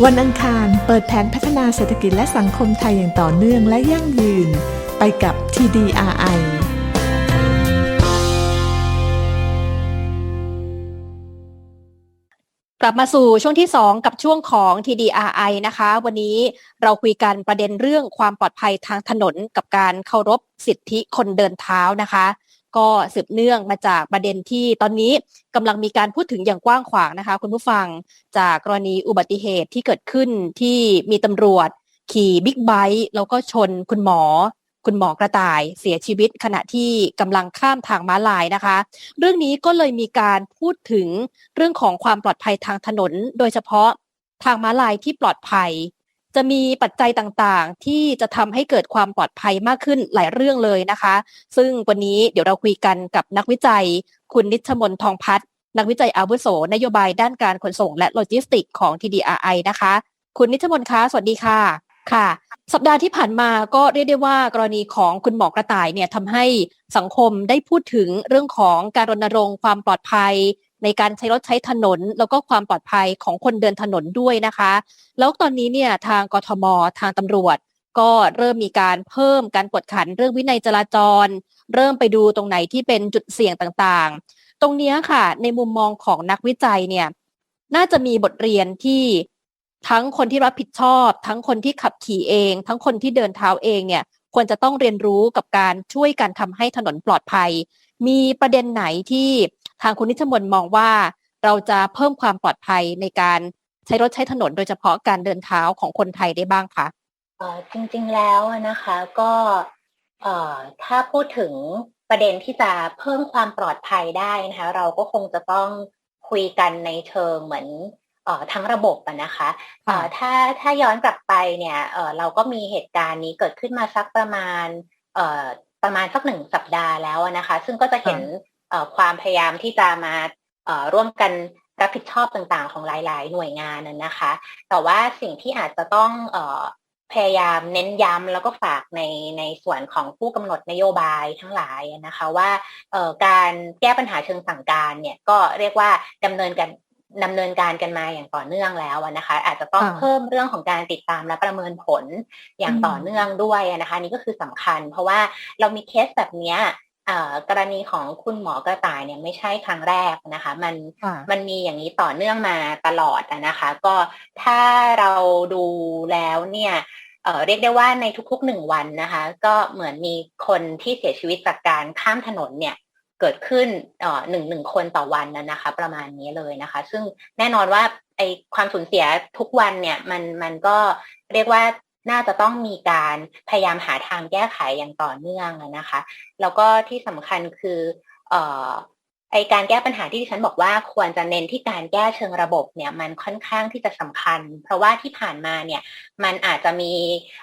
วันอังคาร เปิดแผนพัฒนาเศรษฐกิจและสังคมไทยอย่างต่อเนื่องและยั่งยืน ไปกับ TDRI กลับมาสู่ช่วงที่ 2 กับช่วงของ TDRI นะคะ วันนี้เราคุยกันประเด็นเรื่องความปลอดภัยทางถนนกับการเคารพสิทธิคนเดินเท้านะคะ ก็สืบเนื่องมาจากประเด็นที่ตอนนี้กำลังมีการพูดถึงอย่างกว้างขวางนะคะ คุณผู้ฟังจากกรณีอุบัติเหตุที่เกิดขึ้นที่มีตำรวจขี่บิ๊กไบค์แล้วก็ชนคุณหมอ คุณหมอกระต่ายเสียชีวิตขณะที่กำลังข้ามทางม้าลายนะคะ เรื่องนี้ก็เลยมีการพูดถึงเรื่องของความปลอดภัยทางถนน โดยเฉพาะทางม้าลายที่ปลอดภัย จะมีปัจจัยต่างๆ ที่จะทำให้เกิดความปลอดภัยมากขึ้นหลายเรื่องเลยนะคะ ซึ่งวันนี้เดี๋ยวเราคุยกันกับนักวิจัย คุณนิชมนทองพัฒน์นักวิจัยอาวุโส นโยบายด้านการขนส่งและโลจิสติกของ TDRI นะคะ คุณนิชมนคะสวัสดีค่ะค่ะ สัปดาห์ที่ผ่านมาก็เรียกได้ว่ากรณีของคุณหมอกระต่ายเนี่ยทำให้สังคมได้พูดถึงเรื่องของการรณรงค์ความปลอดภัย ในการใช้รถใช้ถนน แล้วก็ความปลอดภัยของคนเดินถนนด้วยนะคะ แล้วตอนนี้เนี่ยทางกทม ทางตำรวจ ก็เริ่มมีการเพิ่มการกวดขันเรื่องวินัยจราจร เริ่มไปดูตรงไหนที่เป็นจุดเสี่ยงต่างๆ ตรงนี้ค่ะ ในมุมมองของนักวิจัยเนี่ยน่าจะมีบทเรียนที่ทั้งคนที่รับผิดชอบ ทั้งคนที่ขับขี่เอง ทั้งคนที่เดินเท้าเองเนี่ย ควรจะต้องเรียนรู้กับการช่วยกันทำให้ถนนปลอดภัย มีประเด็นไหนที่ทางคุณนิชมนมองว่า เราจะเพิ่มความปลอดภัยในการใช้รถใช้ถนนโดยเฉพาะการเดินเท้าของคนไทยได้บ้างคะจริงๆแล้วนะคะก็ถ้าพูดถึงประเด็นที่จะเพิ่มความปลอดภัยได้นะคะ เราก็คงจะต้องคุยกันในเชิงเหมือน ทั้งระบบอะนะคะเอ่อถ้าถ้าย้อนกลับไปเนี่ยเอ่อเราก็มีเหตุการณ์นี้เกิดขึ้นมาสักประมาณเอ่อประมาณสักหนึ่งสัปดาห์แล้วนะคะ ซึ่งก็จะเห็นเอ่อความพยายามที่จะมาเอ่อร่วมกันรับผิดชอบต่างๆ ของหลายๆ หน่วยงานน่ะนะคะ แต่ว่าสิ่งที่อาจจะต้องเอ่อพยายามเน้นย้ำแล้วก็ฝากในในส่วนของผู้กำหนดนโยบายทั้งหลายนะคะว่าเอ่อการแก้ปัญหาเชิงสั่งการเนี่ยก็เรียกว่าดำเนินกัน ดำเนินการกันมาอย่างต่อเนื่องแล้วนะคะ อาจจะต้องค่ะเพิ่มเรื่องของการติดตามและประเมินผลอย่างอืมต่อเนื่องด้วยนะคะนี่ก็คือสำคัญ เพราะว่าเรามีเคสแบบเนี้ยเอ่อกรณีของคุณหมอกระต่ายเนี่ยไม่ใช่ครั้งแรกนะคะ มันค่ะมันมีอย่างนี้ต่อเนื่องมาตลอดอะนะคะ ก็ถ้าเราดูแล้วเนี่ยเอ่อเรียกได้ว่าในทุกๆหนึ่งวันนะคะ ก็เหมือนมีคนที่เสียชีวิตจากการข้ามถนนเนี่ย เกิดขึ้นหนึ่งหนึ่งคนต่อวันนะนะคะ ประมาณนี้เลยนะคะ ซึ่งแน่นอนว่าไอความสูญเสียทุกวันเนี่ยมันมันก็เรียกว่าน่าจะต้องมีการพยายามหาทางแก้ไขอย่างต่อเนื่องนะคะ แล้วก็ที่สำคัญคืออ ไอการแก้ปัญหาที่ดิฉันบอกว่าควรจะเน้นที่การแก้เชิงระบบเนี่ยมันค่อนข้างที่จะสำคัญ เพราะว่าที่ผ่านมาเนี่ยมันอาจจะมี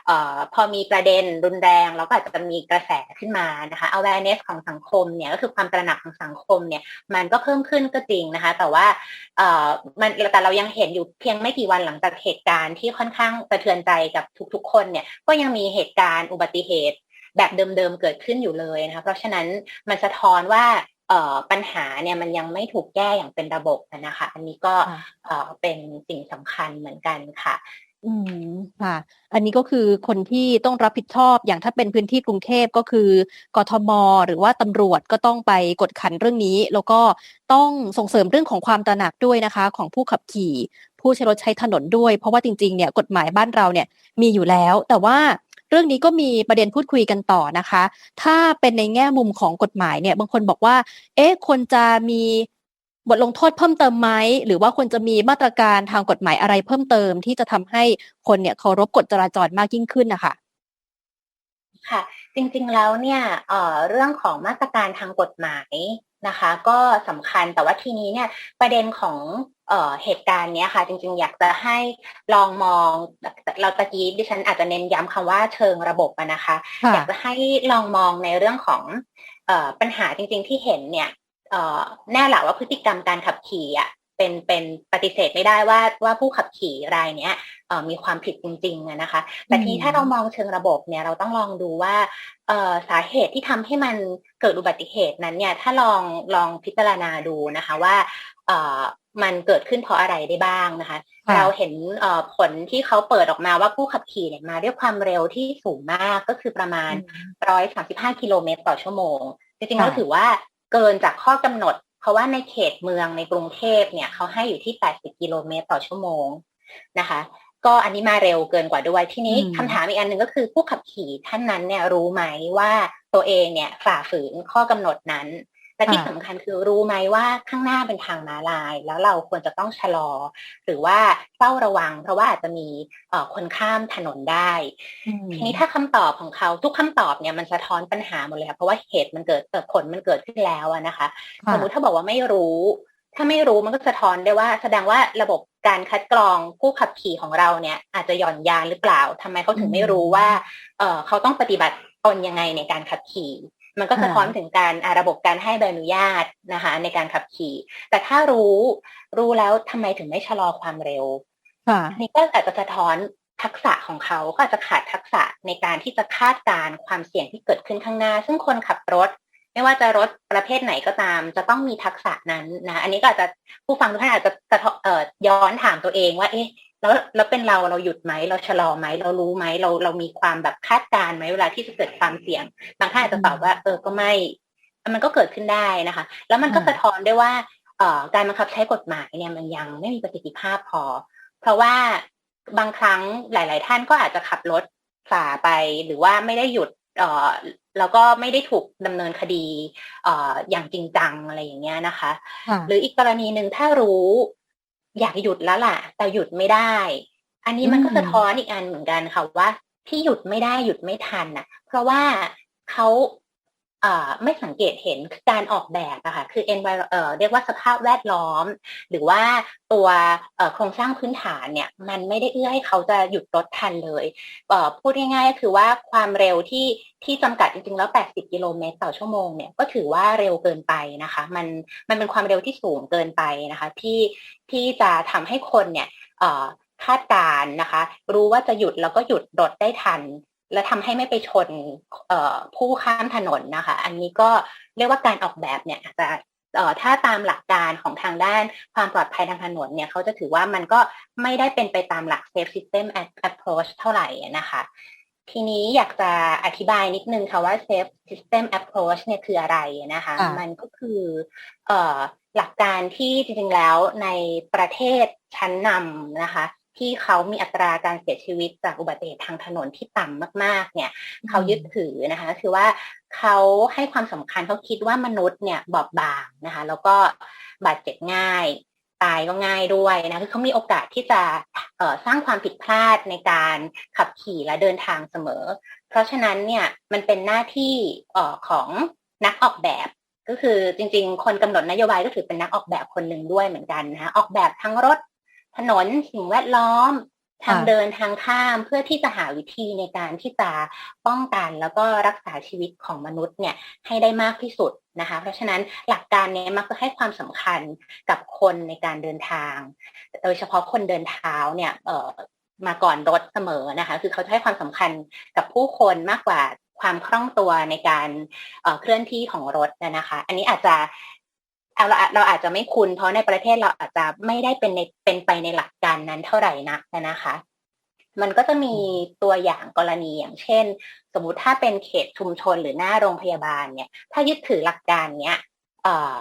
เอ่อพอมีประเด็นรุนแรง แล้วก็อาจจะมีกระแสขึ้นมานะคะ awareness ของสังคมเนี่ยก็คือความตระหนักของสังคมเนี่ยมันก็เพิ่มขึ้นก็จริงนะคะ แต่ว่าเอ่อมันแต่เรายังเห็นอยู่เพียงไม่กี่วันหลังจากเหตุการณ์ที่ค่อนข้างสะเทือนใจกับทุกๆ คนเนี่ยก็ยังมีเหตุการณ์อุบัติเหตุแบบเดิมๆเกิดขึ้นอยู่เลยนะคะเพราะฉะนั้นมันสะท้อนว่า ปัญหาเนี่ยมันยังไม่ถูกแก้อย่างเป็นระบบนะคะ อันนี้ก็ค่ะเอ่อเป็นสิ่งสำคัญเหมือนกันค่ะ อืมค่ะ อันนี้ก็คือคนที่ต้องรับผิดชอบอย่างถ้าเป็นพื้นที่กรุงเทพก็คือกทม หรือว่าตำรวจก็ต้องไปกดขันเรื่องนี้ แล้วก็ต้องส่งเสริมเรื่องของความตระหนักด้วยนะคะ ของผู้ขับขี่ ผู้ใช้รถใช้ถนนด้วย เพราะว่าจริงๆเนี่ยกฎหมายบ้านเราเนี่ยมีอยู่แล้ว แต่ว่า เรื่องนี้ก็มีประเด็นพูดคุยกันต่อนะคะ ถ้าเป็นในแง่มุมของกฎหมายเนี่ย บางคนบอกว่า เอ๊ะควรจะมีบทลงโทษเพิ่มเติมไหมหรือว่าควรจะมีมาตรการทางกฎหมายอะไรเพิ่มเติม ที่จะทำให้คนเนี่ยเคารพกฎจราจรมากยิ่งขึ้นนะคะค่ะ จริงๆแล้วเนี่ยเเรื่องของมาตรการทางกฎหมายนะคะ ก็สำคัญแต่ว่าทีนี้เนี่ยประเด็นของ เอ่อเหตุการณ์เนี้ยค่ะ จริงๆ อยากจะให้ลองมองเราตะกี้ดิฉันอาจจะเน้นย้ำคำว่าเชิงระบบอะนะคะค่ะอยากจะให้ลองมองในเรื่องของเออปัญหาจริง ๆ ที่เห็นเนี่ยเอ่อแน่แหละว่าพฤติกรรมการขับขี่อะเป็นเป็นปฏิเสธไม่ได้ว่าว่าผู้ขับขี่รายเนี้ยเอ่อมีความผิดจริงๆอะนะคะ แต่ทีนี้ถ้าเรามองเชิงระบบเนี่ยเราต้องลองดูว่าเอ่อสาเหตุที่ทำให้มันเกิดอุบัติเหตุนั้นเนี่ยถ้าลองลองพิจารณาดูนะคะว่าเอ่อ มันเกิดขึ้นเพราะอะไรได้บ้างนะคะค่ะเราเห็นเอ่อผลที่เขาเปิดออกมาว่าผู้ขับขี่เนี่ยมาด้วยความเร็วที่สูงมากก็คือประมาณ 135 กิโลเมตรต่อชั่วโมง จริงๆค่ะแล้วถือว่าเกินจากข้อกำหนด เพราะว่าในเขตเมืองในกรุงเทพเนี่ยเขาให้อยู่ที่ 80 กิโลเมตรต่อชั่วโมงนะคะ ก็อันนี้มาเร็วเกินกว่าด้วยทีนี้อืมคำถามอีกอันหนึ่งก็คือผู้ขับขี่ท่านนั้นเนี่ยรู้ไหมว่าตัวเองเนี่ยฝ่าฝืนข้อกำหนดนั้น และที่ค่ะสำคัญคือรู้ไหมว่าข้างหน้าเป็นทางม้าลาย แล้วเราควรจะต้องชะลอ หรือว่าเฝ้าระวัง เพราะว่าอาจจะมีเอ่อคนข้ามถนนได้อืมทีนี้ถ้าคำตอบของเขาทุกคำตอบเนี่ยมันสะท้อนปัญหาหมดเลยค่ะเพราะว่าเหตุมันเกิดเอ่อผลมันเกิดขึ้นแล้วอะนะคะค่ะสมมุติถ้าบอกว่าไม่รู้ถ้าไม่รู้มันก็สะท้อนได้ว่า แสดงว่าระบบการคัดกรองผู้ขับขี่ของเราเนี่ย อาจจะหย่อนยานหรือเปล่าทำไมเขาถึงไม่รู้ว่าเออเขาต้องปฏิบัติตนยังไงในการขับขี่ มันก็สะท้อนถึงการอ่าระบบการให้ใบอนุญาตนะคะ ในการขับขี่ แต่ถ้ารู้รู้แล้วทำไมถึงไม่ชะลอความเร็วค่ะอันนี้ก็อาจจะสะท้อนทักษะของเขาก็อาจจะขาดทักษะในการที่จะคาดการณ์ความเสี่ยงที่เกิดขึ้นข้างหน้า ซึ่งคนขับรถ ไม่ว่าจะรถประเภทไหนก็ตาม จะต้องมีทักษะนั้นนะ อันนี้ก็อาจจะผู้ฟังทุกท่านอาจจะสะท้อนเอ่อย้อนถามตัวเองว่า เอ๊ะ แล้วแล้วเป็นเราเราหยุดไหมเราชะลอไหมเรารู้ไหมเราเรามีความแบบคาดการณ์ไหมเวลาที่จะเกิดความเสี่ยง บางท่านอาจจะตอบว่า เออก็ไม่มันก็เกิดขึ้นได้นะคะ แล้วมันก็ค่ะสะท้อนด้วยว่าเอ่อการบังคับใช้กฎหมายเนี่ยมันยังไม่มีประสิทธิภาพพอ เพราะว่าบางครั้งหลาย ๆ ท่านก็อาจจะขับรถฝ่าไปหรือว่าไม่ได้หยุดเอ่อแล้วก็ไม่ได้ถูกดำเนินคดีเอ่ออย่างจริงจังอะไรอย่างเงี้ยนะคะค่ะหรืออีกกรณีหนึ่งถ้ารู้ อยากหยุดแล้วล่ะ แต่หยุดไม่ได้ อันนี้มันก็อืมสะท้อนอีกอันเหมือนกันค่ะว่าที่หยุดไม่ได้หยุดไม่ทันน่ะ เพราะว่าเขาเอ่อ ไม่สังเกตเห็นการออกแบบอะค่ะคือ envir เอ่อเรียกว่าสภาพแวดล้อม หรือว่าตัวโครงสร้างพื้นฐานเนี่ยมันไม่ได้เอื้อให้เขาจะหยุดรถทันเลยเพูดง่ายๆก็คือว่าความเร็วที่ที่จำกัดจริงๆแล้ว 80 กิโลเมตรต่อชั่วโมงเนี่ยก็ถือว่าเร็วเกินไปนะคะมันมันเป็นความเร็วที่สูงเกินไปนะคะที่ที่จะทำให้คนเนี่ยคาดการนะคะ รู้ว่าจะหยุดแล้วก็หยุดรถได้ทัน และทำให้ไม่ไปชนเอ่อผู้ข้ามถนนนะคะ อันนี้ก็เรียกว่าการออกแบบเนี่ยอาจจะเอ่อถ้าตามหลักการของทางด้านความปลอดภัยทางถนนเนี่ยเขาจะถือว่ามันก็ไม่ได้เป็นไปตามหลัก safe system approach เท่าไหร่นะคะ ทีนี้อยากจะอธิบายนิดนึงค่ะว่า safe system approach เนี่ยคืออะไรนะคะค่ะมันก็คือเอ่อหลักการที่จริงๆแล้วในประเทศชั้นนำนะคะ ที่เขามีอัตราการเสียชีวิตจากอุบัติเหตุทางถนนที่ต่ำมาก ๆ เนี่ยเขายึดถือนะคะ คือว่าเขาให้ความสำคัญเขาคิดว่ามนุษย์เนี่ยบอบบางนะคะ แล้วก็บาดเจ็บง่าย ตายก็ง่ายด้วยนะคือเขามีโอกาสที่จะเอ่อสร้างความผิดพลาดในการขับขี่และเดินทางเสมอ เพราะฉะนั้นเนี่ยมันเป็นหน้าที่เอ่อของนักออกแบบก็คือจริง ๆ คนกำหนดนโยบายก็ถือเป็นนักออกแบบคนหนึ่งด้วยเหมือนกันนะคะออกแบบทั้งรถ ถนนสิ่งแวดล้อม ทางค่ะเดินทางข้ามเพื่อที่จะหาวิธีในการที่จะป้องกันแล้วก็รักษาชีวิตของมนุษย์เนี่ยให้ได้มากที่สุดนะคะ เพราะฉะนั้นหลักการเนี้มักจะให้ความสำคัญกับคนในการเดินทาง โดยเฉพาะคนเดินเท้าเนี่ยเอ่อมาก่อนรถเสมอนะคะ คือเขาจะให้ความสำคัญกับผู้คนมากกว่าความคล่องตัวในการเอ่อเคลื่อนที่ของรถนะนะคะ อันนี้อาจจะ เอาเราเราอาจจะไม่คุ้นเพราะในประเทศเราอาจจะไม่ได้เป็นในเป็นไปในหลักการนั้นเท่าไหร่นักนะคะ มันก็จะมีตัวอย่างกรณีอย่างเช่น สมมุติถ้าเป็นเขตชุมชนหรือหน้าโรงพยาบาลเนี่ย ถ้ายึดถือหลักการเนี้ยเอ่อ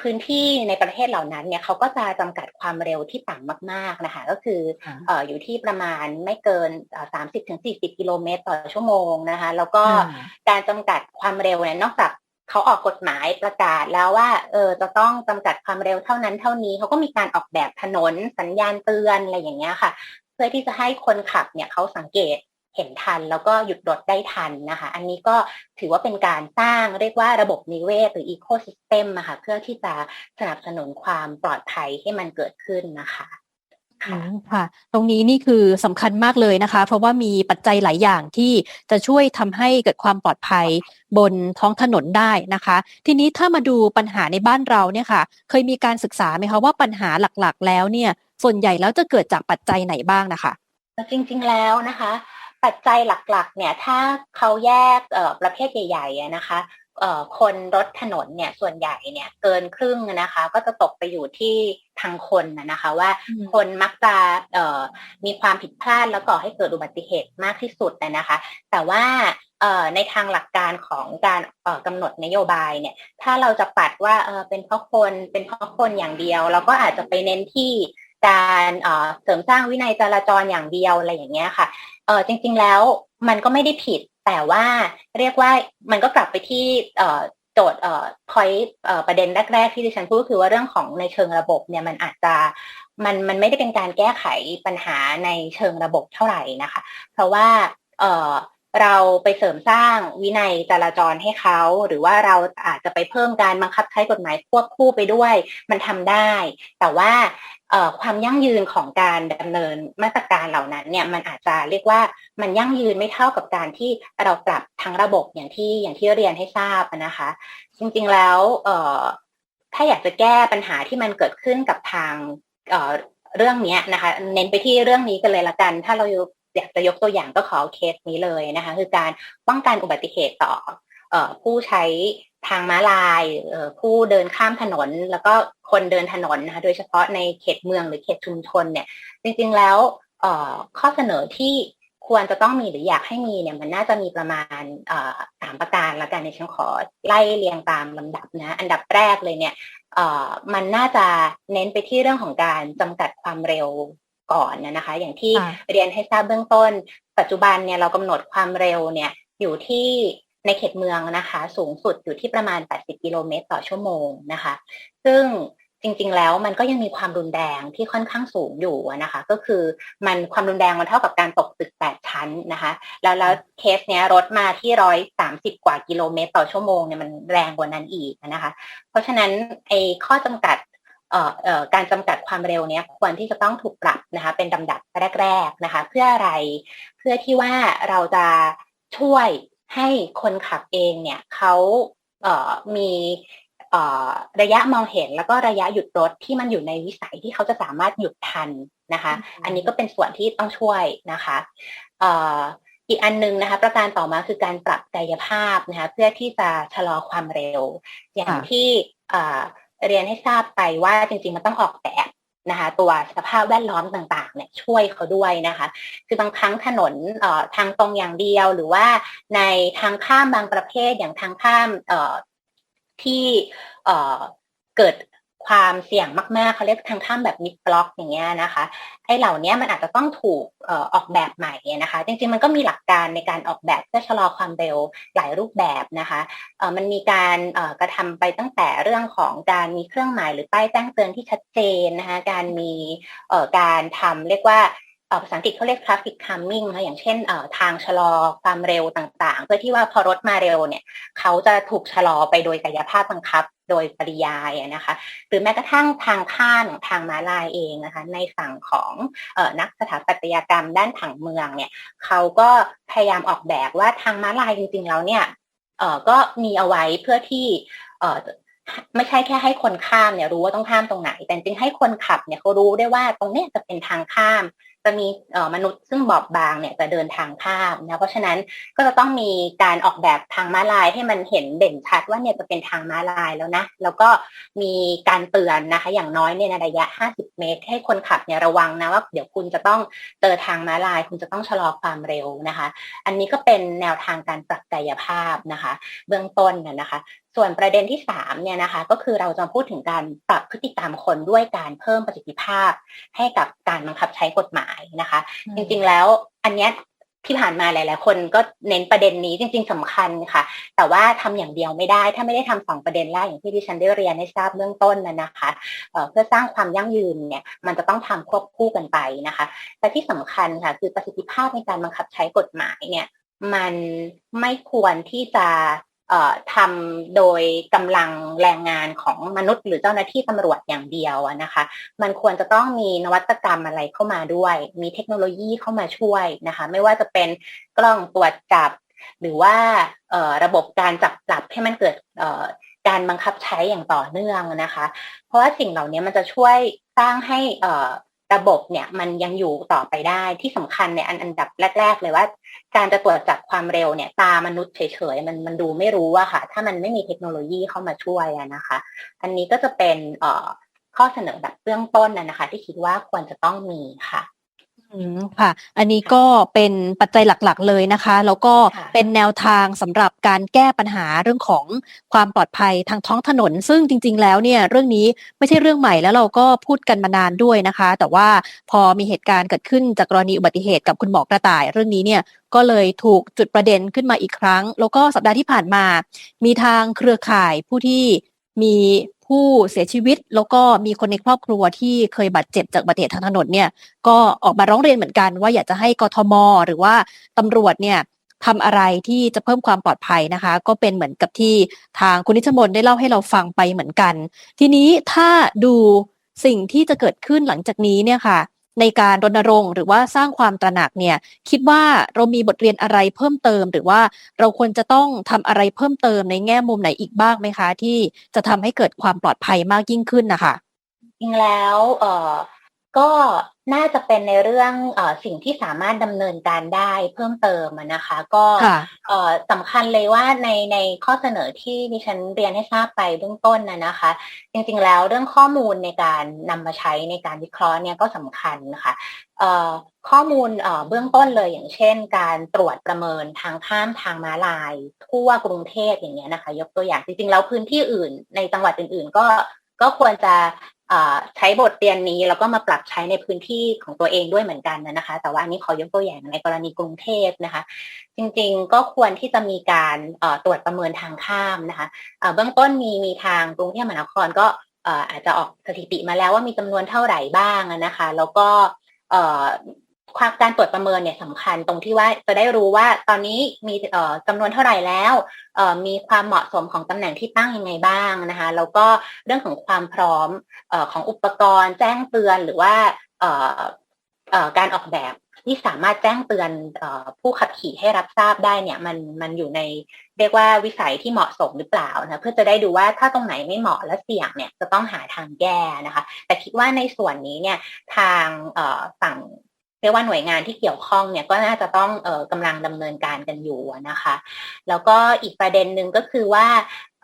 พื้นที่ในประเทศเหล่านั้นเนี่ยเขาก็จะจำกัดความเร็วที่ต่ำมากๆนะคะ ก็คือค่ะเอ่ออยู่ที่ประมาณไม่เกินสามสิบถึงสี่สิบกิโลเมตรต่อชั่วโมงนะคะ แล้วก็ค่ะการจำกัดความเร็วเนี่ยนอกจาก เขาออกกฎหมายประกาศแล้วว่า เออจะต้องจำกัดความเร็วเท่านั้นเท่านี้เขาก็มีการออกแบบถนนสัญญาณเตือนอะไรอย่างเงี้ยค่ะ เพื่อที่จะให้คนขับเนี่ยเขาสังเกตเห็นทันแล้วก็หยุดรถได้ทันนะคะ อันนี้ก็ถือว่าเป็นการสร้างเรียกว่าระบบนิเวศหรืออีโคซิสเต็มอะค่ะเพื่อที่จะสนับสนุนความปลอดภัยให้มันเกิดขึ้นนะคะ อืค่ะมค่ะ ตรงนี้นี่คือสำคัญมากเลยนะคะ เพราะว่ามีปัจจัยหลายอย่างที่จะช่วยทำให้เกิดความปลอดภัยบนท้องถนนได้นะคะ ทีนี้ถ้ามาดูปัญหาในบ้านเราเนี่ยค่ะ เคยมีการศึกษาไหมคะว่าปัญหาหลักๆ แล้วเนี่ย ส่วนใหญ่แล้วจะเกิดจากปัจจัยไหนบ้างนะคะ จริงๆแล้วนะคะ ปัจจัยหลักๆ เนี่ยถ้าเขาแยกเอ่อประเภทใหญ่ๆอะนะคะ คนรถถนนเนี่ยส่วนใหญ่เนี่ยเกินครึ่งนะคะ ก็จะตกไปอยู่ที่ทางคนนะนะคะว่าอืมคนมักจะเอ่อมีความผิดพลาดแล้วก่อให้เกิดอุบัติเหตุมากที่สุดนะนะคะ แต่ว่าเอ่อในทางหลักการของการเอ่อกำหนดนโยบายเนี่ยถ้าเราจะปัดว่าเออเป็นเพราะคนเป็นเพราะคนอย่างเดียว เราก็อาจจะไปเน้นที่การเอ่อเสริมสร้างวินัยจราจรอย่างเดียวอะไรอย่างเงี้ยค่ะเออจริงๆแล้วมันก็ไม่ได้ผิด แต่ว่าเรียกว่ามันก็กลับไปที่โจทย์เอ่อ point เอ่อประเด็นแรก ๆ ที่ดิฉันพูดก็คือว่าเรื่องของในเชิงระบบเนี่ยมันอาจจะมันมันไม่ได้เป็นการแก้ไขปัญหาในเชิงระบบเท่าไหร่นะคะ เพราะว่าเออเราไปเสริมสร้างวินัยจราจรให้เขา หรือว่าเราอาจจะไปเพิ่มการบังคับใช้กฎหมายควบคู่ไปด้วย มันทำได้ แต่ว่า ความยั่งยืนของการดำเนินมาตรการเหล่านั้นเนี่ยมันอาจจะเรียกว่ามันยั่งยืนไม่เท่ากับการที่เราปรับทั้งระบบอย่างที่อย่างที่เรียนให้ทราบนะคะ จริงๆแล้วถ้าอยากจะแก้ปัญหาที่มันเกิดขึ้นกับทางเเรื่องนี้นะคะ เน้นไปที่เรื่องนี้กันเลยละกัน ถ้าเราอยากจะยกตัวอย่างก็ขอเคสนี้เลยนะคะ คือการป้องกันอุบัติเหตุต่อ ผู้ใช้ทางม้าลายเอ่อผู้เดินข้ามถนน แล้วก็คนเดินถนนนะคะโดยเฉพาะในเขตเมืองหรือเขตชุมชนเนี่ยจริงๆแล้วเอ่อข้อเสนอที่ควรจะต้องมีหรืออยากให้มีเนี่ยมันน่าจะมีประมาณเอ่อสามประการละกันในฉันขอไล่เรียงตามลำดับนะอันดับแรกเลยเนี่ยเอ่อมันน่าจะเน้นไปที่เรื่องของการจำกัดความเร็วก่อนนะคะ อย่างที่ค่ะเรียนให้ทราบเบื้องต้น ปัจจุบันเนี่ยเรากำหนดความเร็วเนี่ยอยู่ที่ ในเขตเมืองนะคะ สูงสุดอยู่ที่ประมาณ 80 กิโลเมตรต่อชั่วโมงนะคะ ซึ่งจริงๆ แล้วมันก็ยังมีความรุนแรงที่ค่อนข้างสูงอยู่นะคะ ก็คือมันความรุนแรงมันเท่ากับการตกตึก 8 ชั้นนะคะ แล้วแล้วเคสเนี้ยรถมาที่ร้อยสามสิบกว่ากิโลเมตรต่อชั่วโมงเนี่ยมันแรงกว่านั้นอีกนะคะ เพราะฉะนั้นไอ้ข้อจำกัดเอ่อเอ่อการจำกัดความเร็วเนี้ยควรที่จะต้องถูกปรับนะคะ เป็นลำดับแรก ๆนะคะ เพื่ออะไรเพื่อที่ว่าเราจะช่วย ให้คนขับเองเนี่ยเขาเอ่อมีเอ่อระยะมองเห็นแล้วก็ระยะหยุดรถที่มันอยู่ในวิสัยที่เขาจะสามารถหยุดทันนะคะอืมอันนี้ก็เป็นส่วนที่ต้องช่วยนะคะเอ่ออีกอันหนึงนะคะ ประการต่อมาคือการปรับกายภาพนะคะเพื่อที่จะชะลอความเร็ว อย่างค่ะที่เอ่อเรียนให้ทราบไปว่าจริงๆมันต้องออกแบบ นะคะตัวสภาพแวดล้อมต่างๆเนี่ยช่วยเขาด้วยนะคะ คือบางครั้งถนนเอ่อทางตรงอย่างเดียวหรือว่าในทางข้ามบางประเภทอย่างทางข้ามเอ่อที่เอ่อเกิด ความเสี่ยงมากๆเขาเรียกทางข้ามแบบมิดบล็อกอย่างเงี้ยนะคะไอ้เหล่านี้มันอาจจะต้องถูกออกแบบใหม่นะคะ จริงๆมันก็มีหลักการในการออกแบบเพื่อชะลอความเร็วหลายรูปแบบนะคะมันมีการกระทำไปตั้งแต่เรื่องของการมีเครื่องหมายหรือป้ายแจ้งเตือนที่ชัดเจนนะคะการมีการทำเรียกว่า ภาษาอังกฤษเขาเรียก traffic calming นะอย่างเช่นทางชะลอความเร็วต่างๆ เพื่อที่ว่าพอรถมาเร็วเนี่ยเขาจะถูกชะลอไปโดยกายภาพบังคับโดยปริยายนะคะ หรือแม้กระทั่งทางข้ามทางม้าลายเองนะคะ ในฝั่งของออนักสถาปัตยกรรมด้านผังเมืองเนี่ยเขาก็พยายามออกแบบว่าทางม้าลายจริงๆแล้วเนี่ยก็มีเอาไว้เพื่อที่ไม่ใช่แค่ให้คนข้ามเนี่ยรู้ว่าต้องข้ามตรงไหน แต่จริงให้คนขับเนี่ยเขารู้ได้ว่าตรงเนี้ยจะเป็นทางข้าม จะมีมนุษย์ซึ่งบอบบางเนี่ยจะเดินทางข้ามนะเพราะฉะนั้นก็จะต้องมีการออกแบบทางม้าลายให้มันเห็นเด่นชัดว่าเนี่ยจะเป็นทางม้าลายแล้วนะแล้วก็มีการเตือนนะคะ อย่างน้อยเนี่ยในระยะ 50 เมตร ให้คนขับเนี่ยระวังนะว่าเดี๋ยวคุณจะต้องเจอทางม้าลาย คุณจะต้องชะลอความเร็วนะคะ อันนี้ก็เป็นแนวทางการปรับกายภาพนะคะ เบื้องต้นนะนะคะ ส่วนประเด็นที่สามเนี่ยนะคะก็คือเราจะพูดถึงการปรับพฤติกรรมคนด้วยการเพิ่มประสิทธิภาพ ให้กับการบังคับใช้กฎหมายนะคะ จริงๆแล้วอันเนี้ยที่ผ่านมาหลาย ๆ คนก็เน้นประเด็นนี้จริง ๆสำคัญค่ะ แต่ว่าทำอย่างเดียวไม่ได้ ถ้าไม่ได้ทำสองประเด็นแรกอย่างที่ดิฉันได้เรียนให้ทราบเบื้องต้นนะนะคะเอ่อเพื่อสร้างความยั่งยืนเนี่ยมันจะต้องทำควบคู่กันไปนะคะ แต่ที่สำคัญค่ะคือประสิทธิภาพในการบังคับใช้กฎหมายเนี่ยมันไม่ควรที่จะเอ่อ ทำโดยกำลังแรงงานของมนุษย์หรือเจ้าหน้าที่ตำรวจอย่างเดียวนะคะ มันควรจะต้องมีนวัตกรรมอะไรเข้ามาด้วย มีเทคโนโลยีเข้ามาช่วยนะคะ ไม่ว่าจะเป็นกล้องตรวจจับ หรือว่าระบบการจับปรับให้มันเกิดการบังคับใช้อย่างต่อเนื่องนะคะ เพราะว่าสิ่งเหล่านี้มันจะช่วยสร้างให้อ่อ ระบบเนี่ยมันยังอยู่ต่อไปได้ที่สำคัญเนี่ยอันอันดับแรก ๆ เลยว่า การจะตรวจจับความเร็วเนี่ย ตามนุษย์เฉยๆมันมันดูไม่รู้อะค่ะ ถ้ามันไม่มีเทคโนโลยีเข้ามาช่วยอะนะคะ อันนี้ก็จะเป็นเอ่อข้อเสนอแบบเบื้องต้นนะนะคะ ที่คิดว่าควรจะต้องมีค่ะ อืม ค่ะ อันนี้ก็เป็นปัจจัยหลัก ๆ เลยนะคะ แล้วก็ค่ะ เป็นแนวทางสำหรับการแก้ปัญหาเรื่องของความปลอดภัยทางท้องถนน ซึ่งจริง ๆ แล้วเนี่ยเรื่องนี้ไม่ใช่เรื่องใหม่แล้วเราก็พูดกันมานานด้วยนะคะ แต่ว่าพอมีเหตุการณ์เกิดขึ้นจากกรณีอุบัติเหตุกับคุณหมอกระต่าย เรื่องนี้เนี่ยก็เลยถูกจุดประเด็นขึ้นมาอีกครั้ง แล้วก็สัปดาห์ที่ผ่านมา มีทางเครือข่ายผู้ที่มี ผู้เสียชีวิตแล้วก็มีคนในครอบครัวที่เคยบาดเจ็บจากอุบัติเหตุทางถนนเนี่ยก็ออกมาร้องเรียนเหมือนกัน ว่าอยากจะให้กทม หรือว่าตำรวจเนี่ยทำอะไรที่จะเพิ่มความปลอดภัยนะคะ ก็เป็นเหมือนกับที่ทางคุณนิชมนได้เล่าให้เราฟังไปเหมือนกัน ทีนี้ถ้าดูสิ่งที่จะเกิดขึ้นหลังจากนี้เนี่ยค่ะ ในการรณรงค์ หรือว่าสร้างความตระหนักเนี่ยคิดว่าเรามีบทเรียนอะไรเพิ่มเติม หรือว่าเราควรจะต้องทำอะไรเพิ่มเติมในแง่มุมไหนอีกบ้างไหมคะ ที่จะทำให้เกิดความปลอดภัยมากยิ่งขึ้นนะคะจริงแล้วเอ่อ ก็น่าจะเป็นในเรื่องเอ่อสิ่งที่สามารถดำเนินการได้เพิ่มเติมอะนะคะ ก็ค่ะเอ่อสำคัญเลยว่าในในข้อเสนอที่ดิฉันเรียนให้ทราบไปเบื้องต้นนะนะคะ จริงๆแล้วเรื่องข้อมูลในการนำมาใช้ในการวิเคราะห์เนี่ยก็สำคัญนะคะเอ่อข้อมูลเอ่อเบื้องต้นเลยอย่างเช่น การตรวจประเมินทางข้ามทางม้าลายทั่วกรุงเทพอย่างเงี้ยนะคะ ยกตัวอย่างจริงๆแล้วพื้นที่อื่นในจังหวัดอื่น ๆ ก็ก็ควรจะเอ่อ ใช้บทเรียนนี้แล้วก็มาปรับใช้ในพื้นที่ของตัวเองด้วยเหมือนกันนะคะ แต่ว่าอันนี้ขอยกตัวอย่างในกรณีกรุงเทพนะคะ จริงๆก็ควรที่จะมีการตรวจประเมินทางข้ามนะคะเบื้องต้นมีมีทางกรุงเทพมหานครก็อาจจะออกสถิติมาแล้วว่ามีจำนวนเท่าไหร่บ้างนะคะ แล้วก็ ความการตรวจประเมินเนี่ยสำคัญตรงที่ว่าจะได้รู้ว่าตอนนี้มีเอ่อจำนวนเท่าไหร่แล้วเอ่อมีความเหมาะสมของตำแหน่งที่ตั้งยังไงบ้างนะคะแล้วก็เรื่องของความพร้อมเอ่อของอุปกรณ์ แจ้งเตือนหรือว่าเอ่อเอ่อการออกแบบที่สามารถแจ้งเตือนเออผู้ขับขี่ให้รับทราบได้เนี่ยมันมันอยู่ในเรียกว่าวิสัยที่เหมาะสมหรือเปล่านะเพื่อจะได้ดูว่าถ้าตรงไหนไม่เหมาะและเสี่ยงเนี่ยจะต้องหาทางแก้นะคะ แต่คิดว่าในส่วนนี้เนี่ยทางเอ่อฝั่ง รียกว่าหน่วยงานที่เกี่ยวข้องเนี่ยก็น่าจะต้องเอ่อกำลังดำเนินการกันอยู่นะคะ แล้วก็อีกประเด็นหนึ่งก็คือว่า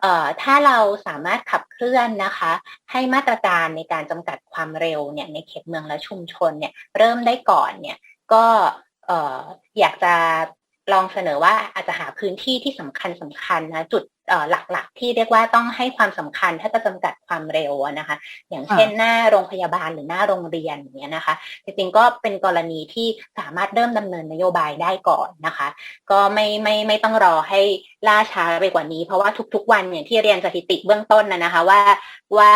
เอ่อถ้าเราสามารถขับเคลื่อนนะคะ ให้มาตรการในการจำกัดความเร็วเนี่ยในเขตเมืองและชุมชนเนี่ยเริ่มได้ก่อนเนี่ยก็เอ่ออยากจะลองเสนอว่าอาจจะหาพื้นที่ที่สำคัญสำคัญนะจุด หลักๆ ที่เรียกว่าต้องให้ความสำคัญถ้าจะจำกัดความเร็วอะนะคะ อย่างเช่นหน้าโรงพยาบาลหรือหน้าโรงเรียนอย่างเงี้ยนะคะจริงๆก็เป็นกรณีที่สามารถเริ่มดำเนินนโยบายได้ก่อนนะคะ ก็ไม่ไม่ไม่ต้องรอให้ล่าช้าไปกว่านี้ เพราะว่าทุก ๆ วันอย่างที่เรียนสถิติเบื้องต้นนะนะคะว่าว่า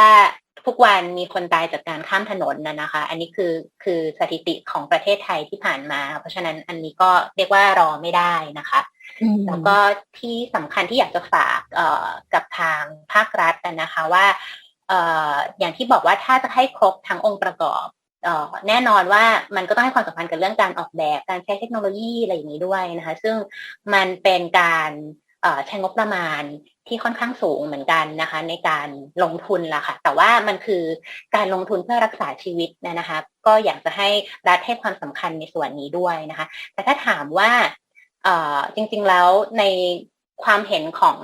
ทุกวันมีคนตายจากการข้ามถนนนะนะคะ อันนี้คือคือสถิติของประเทศไทยที่ผ่านมา เพราะฉะนั้นอันนี้ก็เรียกว่ารอไม่ได้นะคะอืม แล้วก็ที่สำคัญที่อยากจะฝากกับทางภาครัฐนะคะว่าอย่างที่บอกว่าถ้าจะให้ครบทั้งองค์ประกอบแน่นอนว่ามันก็ต้องให้ความสำคัญกับเรื่องการออกแบบ การใช้เทคโนโลยีอะไรอย่างนี้ด้วยนะคะ ซึ่งมันเป็นการใช้งบประมาณที่ค่อนข้างสูงเหมือนกันนะคะ ในการลงทุนล่ะค่ะ แต่ว่ามันคือการลงทุนเพื่อรักษาชีวิตนะนะคะ ก็อยากจะให้รัฐให้ความสำคัญในส่วนนี้ด้วยนะคะ แต่ถ้าถามว่า จริงๆแล้วในความเห็นของ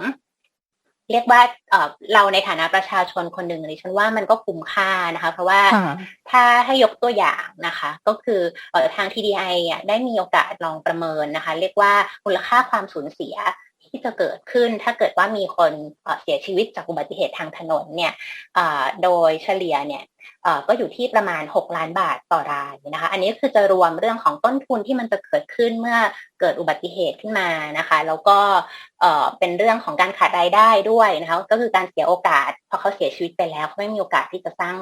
เรียกว่าเอ่อเราในฐานะประชาชนคนหนึ่งเลยฉันว่ามันก็คุ้มค่านะคะ เพราะว่าค่ะถ้าให้ยกตัวอย่างนะคะ ก็คือเอ่อทาง TDI อะได้มีโอกาสลองประเมินนะคะ เรียกว่ามูลค่าความสูญเสียที่จะเกิดขึ้นถ้าเกิดว่ามีคนเอ่อเสียชีวิตจากอุบัติเหตุทางถนนเนี่ยเอ่อโดยเฉลี่ยเนี่ยเอ่อ ก็อยู่ที่ประมาณ 6 ล้านบาทต่อรายนะคะ อันนี้คือจะรวมเรื่องของต้นทุนที่มันจะเกิดขึ้นเมื่อเกิดอุบัติเหตุขึ้นมานะคะ แล้วก็เป็นเรื่องของการขาดรายได้ด้วยนะคะ ก็คือการเสียโอกาสพอเขาเสียชีวิตไปแล้วเขาไม่มีโอกาสที่จะสร้าง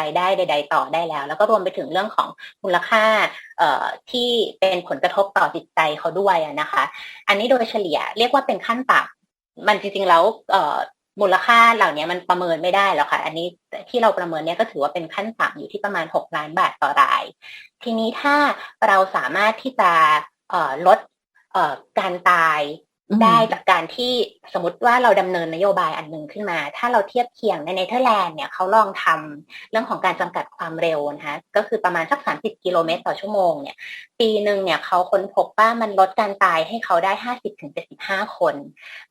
รายได้ใด ๆ ต่อได้แล้ว แล้วก็รวมไปถึงเรื่องของมูลค่าที่เป็นผลกระทบต่อจิตใจเขาด้วยนะคะ อันนี้โดยเฉลี่ยเรียกว่าเป็นขั้นต่ำมันจริงๆแล้ว มูลค่าเหล่านี้มันประเมินไม่ได้หรอกค่ะ อันนี้ที่เราประเมินเนี่ยก็ถือว่าเป็นขั้นต่ำอยู่ที่ประมาณ 6 ล้านบาทต่อราย ทีนี้ถ้าเราสามารถที่จะลดการตายได้จากการที่สมมติว่าเราดำเนินนโยบายอันหนึ่งขึ้นมา ถ้าเราเทียบเคียงในเนเธอร์แลนด์เนี่ยเขาลองทำเรื่องของการจำกัดความเร็วนะคะก็คือประมาณสัก 30 กิโลเมตรต่อชั่วโมงเนี่ยปีหนึ่งเนี่ยเขาค้นพบว่ามันลดการตายให้เขาได้ 50ถึง75 คน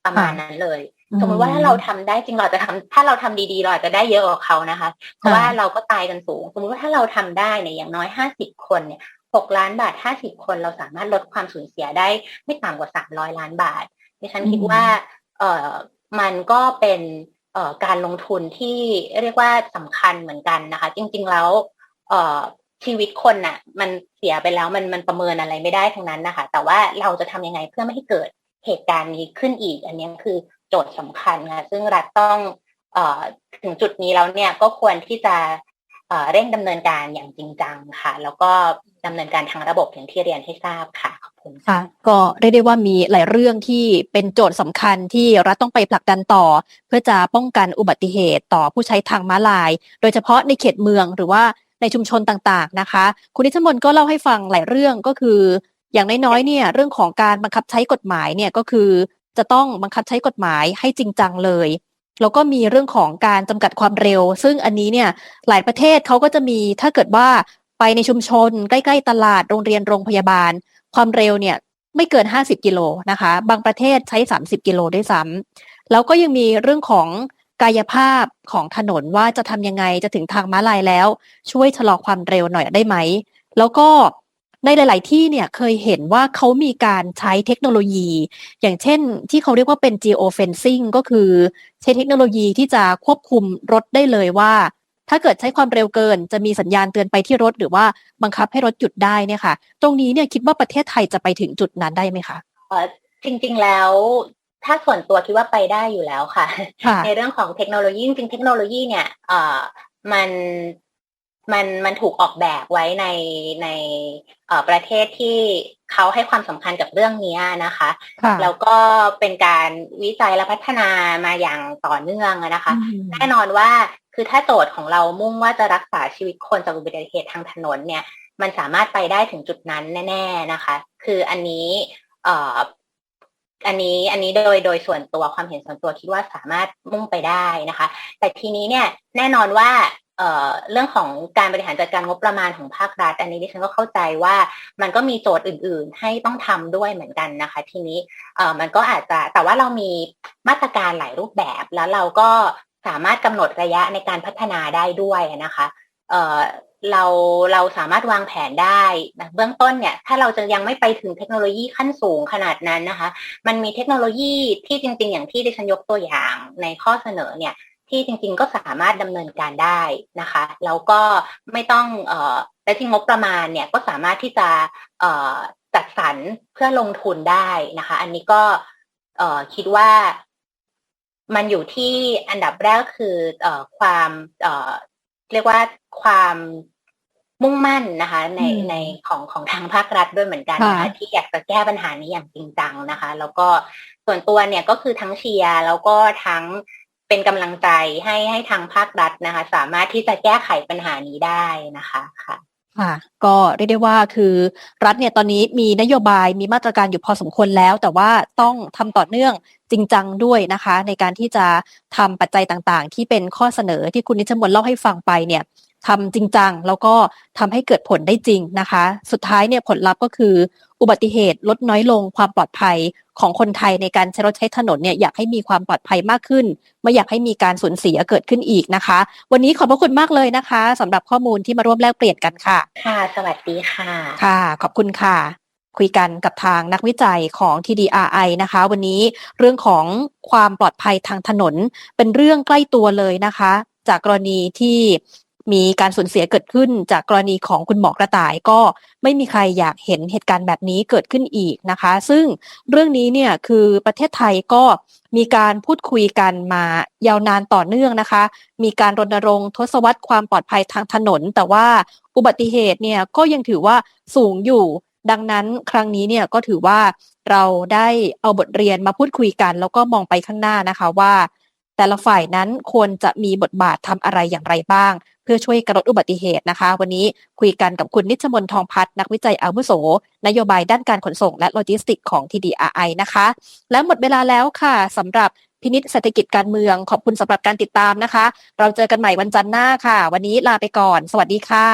ประมาณนั้นเลย สมมติว่าถ้าเราทำได้จริงเราจะทำถ้าเราทำดีๆ เราอาจจะได้เยอะกว่าเขานะคะ เพราะว่าเราก็ตายกันสูง สมมติว่าถ้าเราทำได้เนี่ยอย่างน้อย50คนเนี่ย6ล้านบาท50คนเราสามารถลดความสูญเสียได้ไม่ต่ำกว่า300ล้านบาทดิฉันคิดว่าเออมันก็เป็นเอ่อการลงทุนที่เรียกว่าสำคัญเหมือนกันนะคะ จริง ๆแล้วเอ่อชีวิตคนน่ะ มันเสียไปแล้วมันมันประเมินอะไรไม่ได้ทั้งนั้นนะคะ แต่ว่าเราจะทำยังไงเพื่อไม่ให้เกิดเหตุการณ์นี้ขึ้นอีก อันนี้คือ โจทย์สำคัญค่ะซึ่งรัฐต้องอถึงจุดนี้แล้วเนี่ยก็ควรที่จะเร่งดำเนินการอย่างจริงจังค่ะ แล้วก็ดำเนินการทางระบบอย่างที่เรียนให้ทราบค่ะขอบคุณค่ะค่ะก็เรียกได้ว่ามีหลายเรื่องที่เป็นโจทย์สำคัญที่รัฐต้องไปผลักดันต่อ เพื่อจะป้องกันอุบัติเหตุต่อผู้ใช้ทางม้าลาย โดยเฉพาะในเขตเมืองหรือว่าในชุมชนต่างๆนะคะ คุณนิชมนก็เล่าให้ฟังหลายเรื่องก็คือ อย่างน้อยๆเนี่ยเรื่องของการบังคับใช้กฎหมายเนี่ยก็คือ จะต้องบังคับใช้กฎหมายให้จริงจังเลยแล้วก็มีเรื่องของการจำกัดความเร็ว ซึ่งอันนี้เนี่ยหลายประเทศเขาก็จะมีถ้าเกิดว่าไปในชุมชน ใกล้ๆตลาดโรงเรียนโรงพยาบาล ความเร็วเนี่ยไม่เกิน 50 กิโลนะคะ บางประเทศใช้ 30 กิโลด้วยซ้ำแล้วก็ยังมีเรื่องของกายภาพของถนนว่าจะทำยังไงจะถึงทางม้าลายแล้ว ช่วยชะลอความเร็วหน่อยได้ไหม แล้วก็ ในหลาย ๆ ที่เนี่ยเคยเห็นว่าเขามีการใช้เทคโนโลยี อย่างเช่นที่เขาเรียกว่าเป็น geofencing ก็คือใช้เทคโนโลยีที่จะควบคุมรถได้เลยว่า ถ้าเกิดใช้ความเร็วเกิน จะมีสัญญาณเตือนไปที่รถ หรือว่าบังคับให้รถหยุดได้เนี่ยค่ะ ตรงนี้เนี่ยคิดว่าประเทศไทยจะไปถึงจุดนั้นได้ไหมคะเอ่อจริง ๆ แล้วถ้าส่วนตัวคิดว่าไปได้อยู่แล้วค่ะค่ะในเรื่องของเทคโนโลยีจริงๆเทคโนโลยีเนี่ยเอ่อมัน มันมันถูกออกแบบไว้ในในเอ่อประเทศที่เขาให้ความสำคัญกับเรื่องนี้นะคะค่ะแล้วก็เป็นการวิจัยและพัฒนามาอย่างต่อเนื่องอะนะคะอืมแน่นอนว่าคือถ้าโจทย์ของเรามุ่งว่าจะรักษาชีวิตคนจากอุบัติเหตุทางถนนเนี่ย มันสามารถไปได้ถึงจุดนั้นแน่ ๆนะคะ คืออันนี้เอ่ออันนี้อันนี้โดยโดยส่วนตัวความเห็นส่วนตัวคิดว่าสามารถมุ่งไปได้นะคะ แต่ทีนี้เนี่ยแน่นอนว่า เเรื่องของการบริหารจัดการงบประมาณของภาครัฐ อันนี้ดิฉันก็เข้าใจว่ามันก็มีโจทย์อื่น ๆ ให้ต้องทำด้วยเหมือนกันนะคะ ทีนี้มันก็อาจจะแต่ว่าเรามีมาตรการหลายรูปแบบ แล้วเราก็สามารถกำหนดระยะในการพัฒนาได้ด้วยนะคะเเราเราสามารถวางแผนได้นะเบื้องต้นเนี่ยถ้าเราจะยังไม่ไปถึงเทคโนโลยีขั้นสูงขนาดนั้นนะคะ มันมีเทคโนโลยีที่จริง ๆ อย่างที่ดิฉันยกตัวอย่างในข้อเสนอเนี่ย ที่จริงๆก็สามารถดำเนินการได้นะคะแล้วก็ไม่ต้องเอ่อและที่งบประมาณเนี่ยก็สามารถที่จะเอ่อจัดสรรเพื่อลงทุนได้นะคะ อันนี้ก็เอ่อคิดว่ามันอยู่ที่อันดับแรกคือเอ่อความเอ่อเรียกว่าความมุ่งมั่นนะคะ ในอืมในของของทางภาครัฐด้วยเหมือนกันนะคะค่ะที่อยากจะแก้ปัญหานี้อย่างจริงจังนะคะ แล้วก็ส่วนตัวเนี่ยก็คือทั้งเชียร์แล้วก็ทั้ง เป็นกำลังใจให้ให้ทางภาครัฐนะคะ สามารถที่จะแก้ไขปัญหานี้ได้นะคะค่ะค่ะก็เรียกได้ว่าคือรัฐเนี่ยตอนนี้มีนโยบายมีมาตรการอยู่พอสมควรแล้ว แต่ว่าต้องทำต่อเนื่องจริงจังด้วยนะคะ ในการที่จะทำปัจจัยต่างๆ ที่เป็นข้อเสนอที่คุณนิชมนเล่าให้ฟังไปเนี่ยทำจริงจังแล้วก็ทำให้เกิดผลได้จริงนะคะ สุดท้ายเนี่ยผลลัพธ์ก็คือ อุบัติเหตุลดน้อยลงความปลอดภัยของคนไทยในการใช้รถใช้ถนนเนี่ยอยากให้มีความปลอดภัยมากขึ้น ไม่อยากให้มีการสูญเสียเกิดขึ้นอีกนะคะ วันนี้ขอบพระคุณมากเลยนะคะสำหรับข้อมูลที่มาร่วมแลกเปลี่ยนกันค่ะ ค่ะ สวัสดีค่ะ ค่ะ ขอบคุณค่ะ คุยกันกับทางนักวิจัยของ TDRI นะคะ วันนี้เรื่องของความปลอดภัยทางถนน เป็นเรื่องใกล้ตัวเลยนะคะ จากกรณีที่ มีการสูญเสียเกิดขึ้นจากกรณีของคุณหมอกระต่ายก็ไม่มีใครอยากเห็นเหตุการณ์แบบนี้เกิดขึ้นอีกนะคะ ซึ่งเรื่องนี้เนี่ยคือประเทศไทยก็มีการพูดคุยกันมายาวนานต่อเนื่องนะคะ มีการรณรงค์ทศวรรษความปลอดภัยทางถนน แต่ว่าอุบัติเหตุเนี่ยก็ยังถือว่าสูงอยู่ ดังนั้นครั้งนี้เนี่ยก็ถือว่าเราได้เอาบทเรียนมาพูดคุยกัน แล้วก็มองไปข้างหน้านะคะว่า แต่ละฝ่ายนั้นควรจะมีบทบาททำอะไรอย่างไรบ้าง เพื่อช่วยกระลดอุบัติเหตุนะคะ วันนี้คุยกันกับคุณนิชมนทองพัฒน์นักวิจัยอาวุโส นโยบายด้านการขนส่งและโลจิสติกของ TDRI นะคะ และหมดเวลาแล้วค่ะสำหรับพินิษเศรษฐกิจการเมืองขอบคุณสำหรับการติดตามนะคะ เราเจอกันใหม่วันจันทร์หน้าค่ะ วันนี้ลาไปก่อน สวัสดีค่ะ